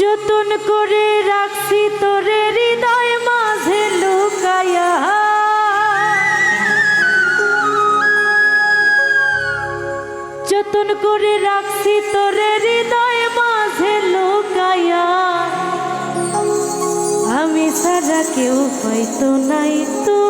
যতন করে রাখছি তোরে হৃদয় মাঝে লুকায়া। যতন করে রাখছি তোরে হৃদয় মাঝে লুকায়া। আমি সারা কেউ হয়তো নাই, তো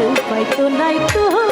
কেউ পাইতো নাই তো।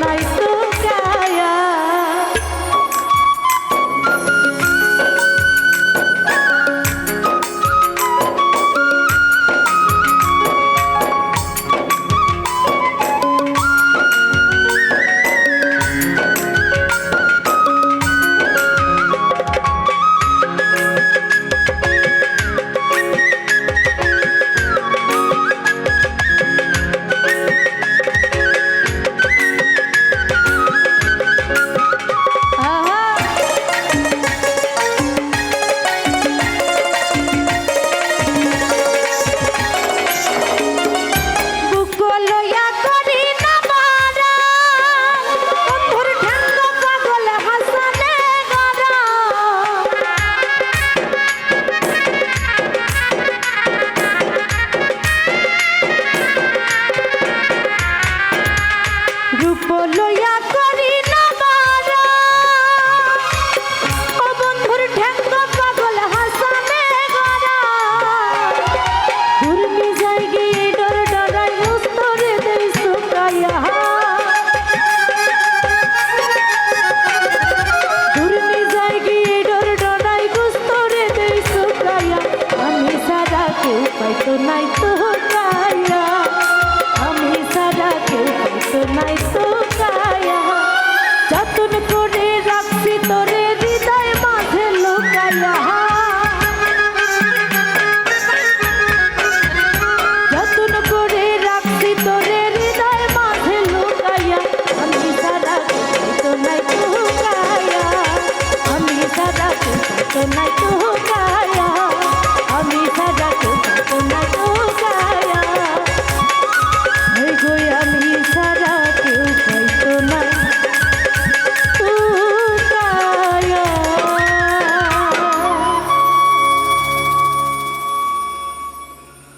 নাই তো নাই তো কায়া। আমি সারা কেউ পাইতো নাই তো কায়া। যতন করে